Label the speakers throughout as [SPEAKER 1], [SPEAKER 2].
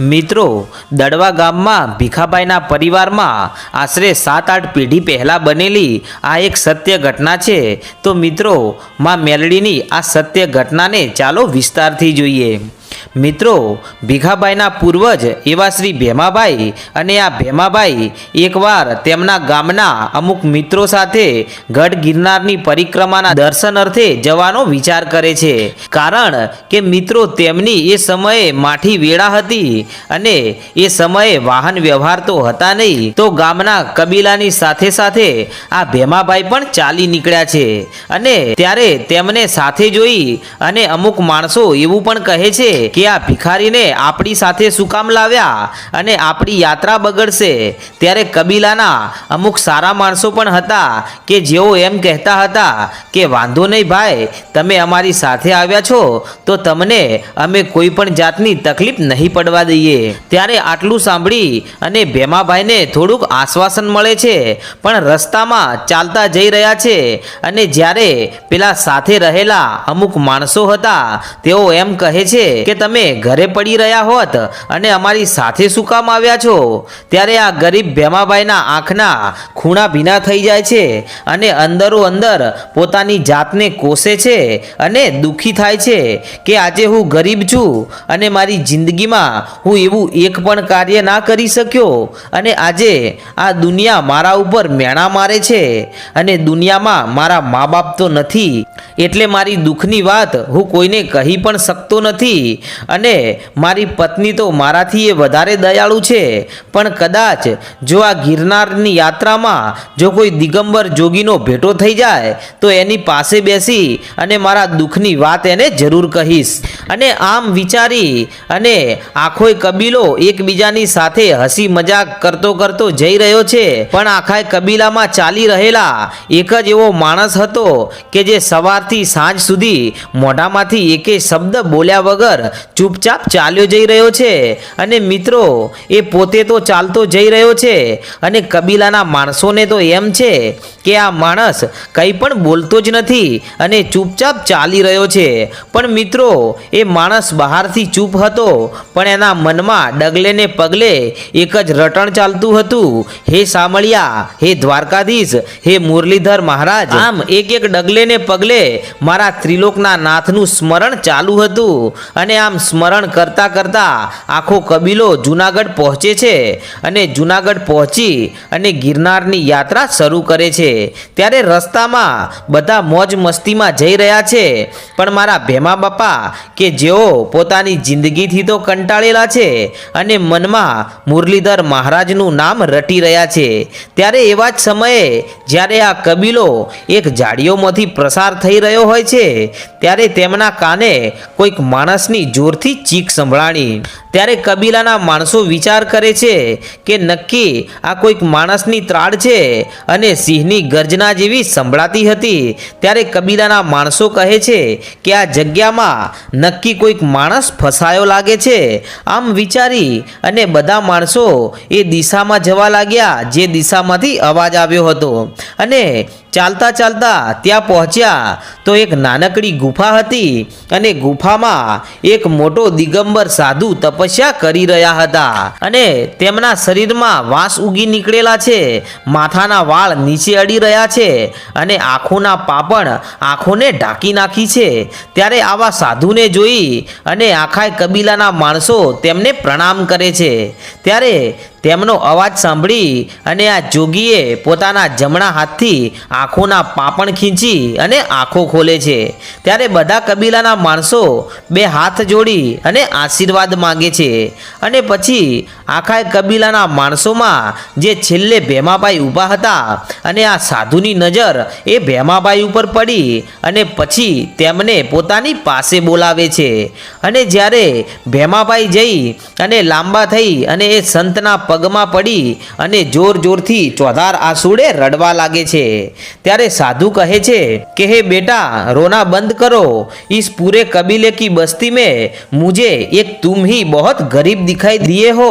[SPEAKER 1] મિત્રો, દડવા ગામમાં ભીખાભાઈના પરિવારમાં આશરે સાત આઠ પેઢી પહેલાં બનેલી આ એક સત્ય ઘટના છે. તો મિત્રો, માં મેલડીની આ સત્ય ઘટનાને ચાલો વિસ્તારથી જોઈએ. મિત્રો, ભીખાભાઈના પૂર્વજ એવા શ્રી ભેમાભાઈ અને આ ભેમાભાઈ એકવાર તેમના ગામના અમુક મિત્રો સાથે ગઢ ગિરનારની પરિક્રમાના દર્શન અર્થે જવાનો વિચાર કરે છે. કારણ કે મિત્રો, તેમની એ સમયે માઠી વેળા હતી અને એ સમયે વાહન વ્યવહાર તો હતા નહીં, તો ગામના કબીલાની સાથે સાથે આ ભેમાભાઈ પણ ચાલી નીકળ્યા છે. અને ત્યારે તેમને સાથે જોઈ અને અમુક માણસો એવું પણ કહે છે કે આ ભિખારીને આપણી સાથે શું કામ લાવ્યા અને આપણી યાત્રા બગડશે. ત્યારે કબીલાના અમુક સારા માણસો પણ હતા કે જેઓ એમ કહેતા હતા કે, વાંધો નહીં ભાઈ, તમે અમારી સાથે આવ્યા છો, તો તમને અમે કોઈ પણ જાતની તકલીફ નહીં પડવા દઈએ. ત્યારે આટલું સાંભળી અને ભેમાભાઈને થોડુંક આશ્વાસન મળે છે. પણ રસ્તામાં ચાલતા જઈ રહ્યા છે અને જ્યારે પેલા સાથે રહેલા અમુક માણસો હતા, તેઓ એમ કહે છે કે, તમે ઘરે પડી રહ્યા હોત અને અમારી સાથે શું કામ આવ્યા છો? ત્યારે આ ગરીબ ભેમાભાઈના આંખના ખૂણા ભીના થઈ જાય છે અને અંદરો અંદર પોતાની જાતને કોસે છે અને દુઃખી થાય છે કે આજે હું ગરીબ છું અને મારી જિંદગીમાં હું એવું એક પણ કાર્ય ના કરી શક્યો અને આજે આ દુનિયા મારા ઉપર મેણા મારે છે અને દુનિયામાં મારા મા બાપ તો નથી. એટલે મારી દુઃખની વાત હું કોઈને કહી પણ શકતો નથી અને મારી પત્ની તો મારાથી એ વધારે દયાળુ છે. પણ કદાચ જો આ ગિરનારની યાત્રામાં જો કોઈ દિગંબર જોગીનો ભેટો થઈ જાય, તો એની પાસે બેસી અને મારા દુઃખની વાત એને જરૂર કહીશ. અને આમ વિચારી અને આખોય કબીલો એકબીજાની સાથે હસી મજાક કરતો કરતો જઈ રહ્યો છે. પણ આખા કબીલામાં ચાલી રહેલા એક જ એવો માણસ હતો કે જે સવારથી સાંજ સુધી મોઢામાંથી એકે શબ્દ બોલ્યા વગર ચૂપચાપ ચાલ્યો જઈ રહ્યો છે. અને મિત્રો, એ પોતે તો ચાલતો જઈ રહ્યો છે અને કબીલાના માણસોને તો એમ છે કે આ માણસ કંઈ પણ બોલતો જ નથી અને ચૂપચાપ ચાલી રહ્યો છે. પણ મિત્રો, એ માણસ બહારથી ચૂપ હતો, પણ એના મનમાં ડગલે ને પગલે એક જ રટણ ચાલતું હતું. હે સામળિયા, હે દ્વારકાધીશ, હે મુરલીધર મહારાજ. આમ એક એક ડગલે ને પગલે મારા ત્રિલોકના નાથનું સ્મરણ ચાલુ હતું. અને આમ સ્મરણ કરતાં કરતાં આખો કબીલો જુનાગઢ પહોંચે છે. અને જુનાગઢ પહોંચી અને ગિરનારની યાત્રા શરૂ કરે છે. ત્યારે રસ્તામાં બધા મોજ મસ્તીમાં જઈ રહ્યા છે. પણ મારા ભેમા બાપા કે જેઓ પોતાની જિંદગીથી તો કંટાળેલા છે અને મનમાં મુરલીધર મહારાજનું નામ રટી રહ્યા છે. ત્યારે એવા જ સમયે જ્યારે આ કબીલો એક ઝાડીઓમાંથી પ્રસાર થઈ રહ્યો હોય છે, ત્યારે તેમના કાને કોઈક માણસની જોરથી ચીક સંભળાણી. ત્યારે કબીલાના માણસો વિચાર કરે છે કે નક્કી આ કોઈક માણસની ત્રાડ છે અને સિંહની ગર્જના જેવી સંભળાતી હતી. ત્યારે કબીલાના માણસો કહે છે કે આ જગ્યામાં નક્કી કોઈક માણસ ફસાયો લાગે છે. આમ વિચારી અને બધા માણસો એ દિશામાં જવા લાગ્યા, જે દિશામાંથી અવાજ આવ્યો હતો. અને ચાલતા ચાલતા ત્યાં પહોંચ્યા તો એક નાનકડી ગુફા હતી અને ગુફામાં એક મોટો દિગંબર સાધુ તપસ્યા કરી રહ્યા હતા અને તેમના શરીરમાં વાંસ ઉગી નીકળેલા છે, માથાના વાળ નીચે અડી રહ્યા છે અને આંખોના પાપણ આંખોને ઢાંકી નાખી છે. ત્યારે આવા સાધુને જોઈ અને આખા કબીલાના માણસો તેમને પ્રણામ કરે છે. ત્યારે તેમનો અવાજ સાંભળી અને આ જોગીએ પોતાના જમણા હાથથી આંખોના પાપણ ખીંચી અને આંખો ખોલે છે. ત્યારે બધા કબીલાના માણસો બે હાથ જોડી અને આશીર્વાદ માંગે છે. અને પછી આખા કબીલાના માણસોમાં જે છેલ્લે ભેમાભાઈ ઊભા હતા અને આ સાધુની નજર એ ભેમાભાઈ ઉપર પડી અને પછી તેમને પોતાની પાસે બોલાવે છે. અને જ્યારે ભેમાભાઈ જઈ અને લાંબા થઈ અને એ સંતના પગમાં પડી અને જોર જોરથી ચોધાર આંસુડે રડવા લાગે છે. ત્યારે સાધુ કહે છે કે, હે બેટા, રોના બંધ કરો. इस पूरे कबीले की बस्ती में मुझे एक तुम ही बहुत गरीब दिखाई दिए हो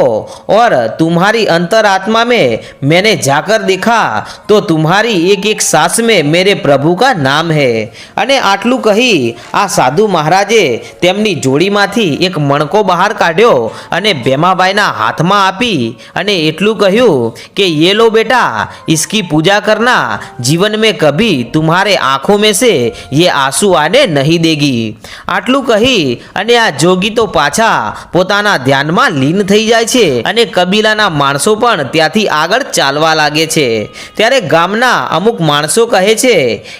[SPEAKER 1] और तुम्हारी अंतरात्मा में मैंने जाकर દેખા. તો तुम्हारी એક એક સાસ में मेरे પ્રભુ કા નામ હે. અને આટલું કહી આ સાધુ મહારાજે તેમની જોડીમાંથી એક મણકો બહાર કાઢ્યો અને ભેમાબાઈના હાથમાં આપી અને એટલું કહ્યું કે ये लो बेटा इसकी पूजा करना जीवन में कभी तुम्हारे आंखों में से ये आंसू आने नहीं देगी આટલું કહી અને આ જોગી તો પાછા પોતાના ધ્યાનમાં લીન થઈ જાય છે અને કબીલાના માણસો પણ ત્યાંથી આગળ ચાલવા લાગે છે ત્યારે ગામના અમુક માણસો કહે છે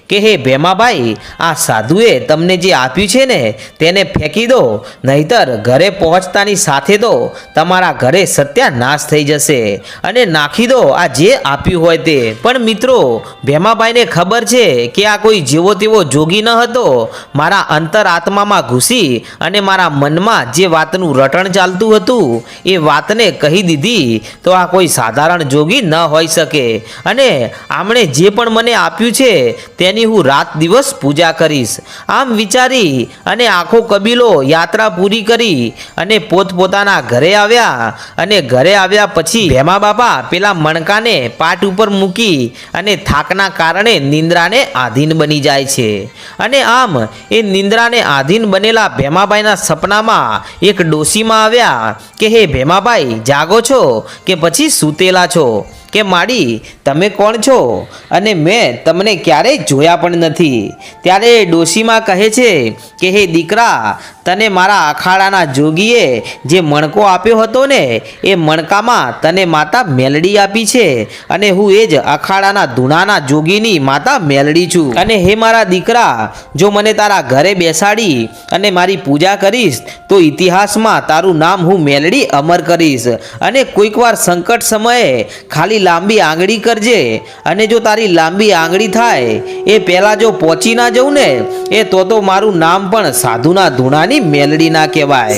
[SPEAKER 1] કે હે ભેમાભાઈ આ સાધુએ તમને જે આપ્યું છે ને તેને ફેંકી દો નહીતર ઘરે પહોંચતાની સાથે તો તમારા ઘરે સત્યાનાશ થઈ જશે. અને નાખી દો, આ જે આપ્યું હોય તે. પણ મિત્રો, ભેમાભાઈને ખબર છે કે આ કોઈ જેવો તેવો જોગી ન હતો. મારા અંતર આત્મામાં ઘૂસી અને મારા મનમાં જે વાતનું રટણ ચાલતું હતું, એ વાતને કહી દીધી તો આ કોઈ સાધારણ જોગી ન હોઈ શકે. અને આમણે જે પણ મને આપ્યું છે, તેની હું રાત દિવસ પૂજા કરીશ. આમ વિચારી અને આખો કબીલો યાત્રા પૂરી કરી અને પોતપોતાના ઘરે આવ્યા અને ઘરે આવ્યા પછી ભેમા બાપા પેલા મણકાને પાટ ઉપર મૂકી અને થાકના કારણે નિંદ્રાને આધીન બની જાય છે. અને આમ એ નિંદ્રાને આધીન બનેલા ભેમાભાઈના સપનામાં એક ડોશીમાં આવ્યા કે, હે ભેમાભાઈ જાગો છો કે પછી સૂતેલા છો? કે માડી, તમે કોણ છો? અને મેં તમને ક્યારેય જોયા પણ નથી. ત્યારે ડોશીમાં કહે છે કે, હે દીકરા તને મારા અખાડાના જોગીએ જે મણકો આપ્યો હતો ને, એ મણકામાં તને માતા મેલડી આપી છે. અને હું એ જ અખાડાના ધૂણાના જોગીની માતા મેલડી છું. અને હે મારા દીકરા, જો મને તારા ઘરે બેસાડી અને મારી પૂજા કરીશ, તો ઇતિહાસમાં તારું નામ હું મેલડી અમર કરીશ. અને કોઈક વાર સંકટ સમયે ખાલી લાંબી આંગળી કરજે. અને જો તારી લાંબી આંગળી થાય, એ પહેલાં જો પહોંચી ના જવું ને, એ તો તો મારું નામ પણ સાધુના ધૂણાની મેલડી ના કહેવાય.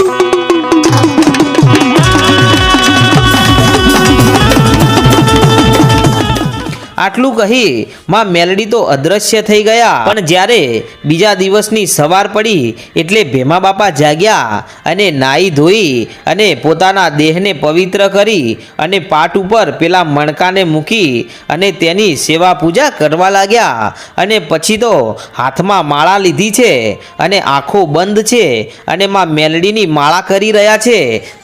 [SPEAKER 1] આટલું કહી માં મેલડી તો અદ્રશ્ય થઈ ગયા. પણ જ્યારે બીજા દિવસની સવાર પડી, એટલે ભેમા બાપા જાગ્યા અને નાઈ ધોઈ અને પોતાના દેહને પવિત્ર કરી અને પાટ ઉપર પેલા મણકાને મૂકી અને તેની સેવા પૂજા કરવા લાગ્યા. અને પછી તો હાથમાં માળા લીધી છે અને આંખો બંધ છે અને માં મેલડીની માળા કરી રહ્યા છે.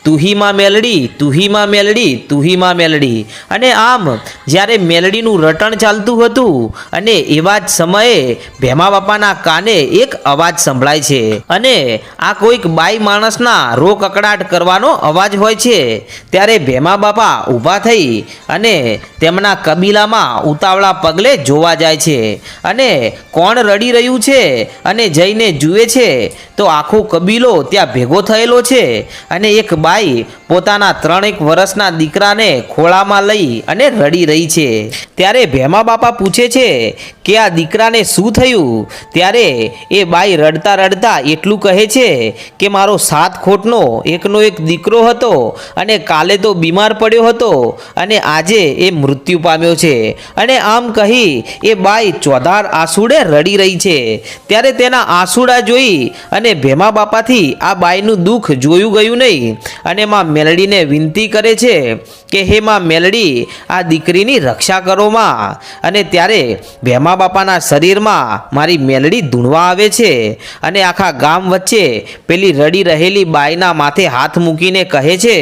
[SPEAKER 1] તુહીમાં મેલડી તુહીમાં મેલડી તુહીમાં મેલડી. અને આમ, જ્યારે મેલડીનું રટણ ચાલતું હતું, અને એવા જ સમયે ભેમા બાપાના કાને એક અવાજ સંભળાય છે. અને આ કોઈક બાઈ માણસના રો કકડાટ કરવાનો અવાજ હોય છે. ત્યારે ભેમા બાપા ઊભા થઈ અને તેમના કબીલામાં ઉતાવળા પગલે જોવા જાય છે. અને કોણ રડી રહ્યું છે અને જઈને જુએ છે, તો આખો કબીલો ત્યાં ભેગો થયેલો છે. અને એક બાઈ પોતાના ત્રણેક વર્ષના દીકરાને ખોળામાં લઈ અને રડી રહી છે. ત્યારે ભેમા બાપા પૂછે છે કે આ દીકરાને શું થયું? ત્યારે એ બાઈ રડતા રડતા એટલું કહે છે કે મારો સાત ખોટનો એકનો એક દીકરો હતો અને કાલે તો બીમાર પડ્યો હતો અને આજે એ મૃત્યુ પામ્યો છે. અને આમ કહી એ બાઈ ચોધાર આંસુડે રડી રહી છે. ત્યારે તેના આંસુડા જોઈ અને ભેમા બાપાથી આ બાઈનું દુઃખ જોયું ગયું નહીં. અને માં મેલડીને વિનંતી કરે છે કે હે માં મેલડી, આ દીકરીની રક્ષા કરો માં. અને ત્યારે ભેમા બાપાના શરીરમાં મારી મેલડી ધૂણવા આવે છે અને આખા ગામ વચ્ચે પેલી રડી રહેલી બાઈના માથે હાથ મૂકીને કહે છે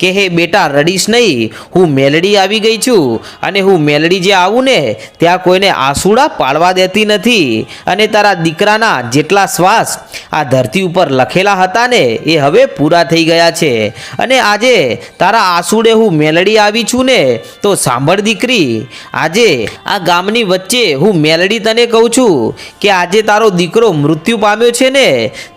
[SPEAKER 1] કે, હે બેટા, રડીશ નહીં. હું મેલડી આવી ગઈ છું અને હું મેલડી જે આવું ને, ત્યાં કોઈને આંસુડા પાડવા દેતી નથી. અને તારા દીકરાના જેટલા શ્વાસ આ ધરતી ઉપર લખેલા હતા ને, એ હવે પૂરા થઈ ગયા છે. અને આજે તારા આંસુડે હું મેલડી આવી છું ને, તો સાંભળ દીકરી, આજે આ ગામની વચ્ચે હું મેલડી તને કહું છું કે આજે તારો દીકરો મૃત્યુ પામ્યો છે ને,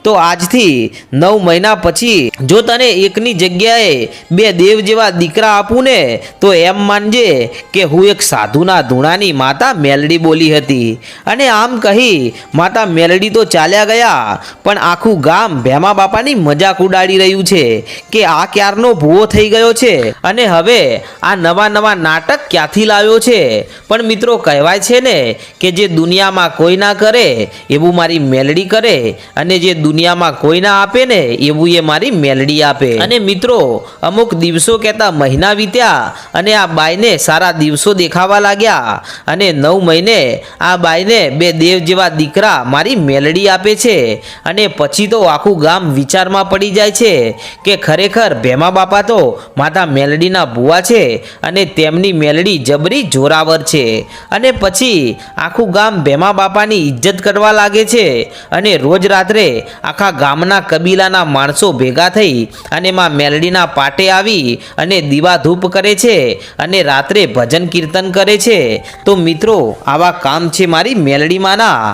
[SPEAKER 1] તો આજથી નવ મહિના પછી જો તને એકની જગ્યાએ બે દેવ જેવા દીકરા આપું ને, તો એમ માનજે કે હું એક સાધુના ધૂણાની માતા મેલડી બોલી હતી. અને આમ કહી માતા મેલડી તો ચાલ્યા ગયા, પણ આખું ગામ ભેમા બાપાની મજાક ઉડાડી રહ્યું છે કે આ ક્યારનો ભૂવો થઈ ગયો છે? અને હવે આ નવા નવા નાટક ક્યાંથી લાવ્યો છે? પણ મિત્રો, કહેવાય છે ને કે જે દુનિયામાં કોઈ ના કરે, એવું મારી મેલડી કરે. અને જે દુનિયામાં કોઈ ના આપે ને, એવું એ મારી મેલડી આપે. અને મિત્રો, અમુક દિવસો કહેતા મહિના વીત્યા અને આ બાઈને સારા દિવસો દેખાવા લાગ્યા. અને નવ મહિને આ બાઈને બે દેવ જેવા દીકરા મારી મેલડી આપે છે. અને પછી તો આખું ગામ વિચારમાં પડી જાય છે કે ખરેખર ભેમા બાપા તો માતા મેલડીના ભુવા છે અને તેમની મેલડી જબરી જોરાવર છે. અને પછી આખું ગામ ભેમા બાપાની ઇજ્જત કરવા લાગે છે અને રોજ રાત્રે આખા ગામના કબીલાના માણસો ભેગા થઈ અને માં મેલડીના પાટે આવી અને દીવા ધૂપ કરે છે અને રાત્રે ભજન કીર્તન કરે છે. તો મિત્રો, આવા કામ છે મારી મેલડીમાંના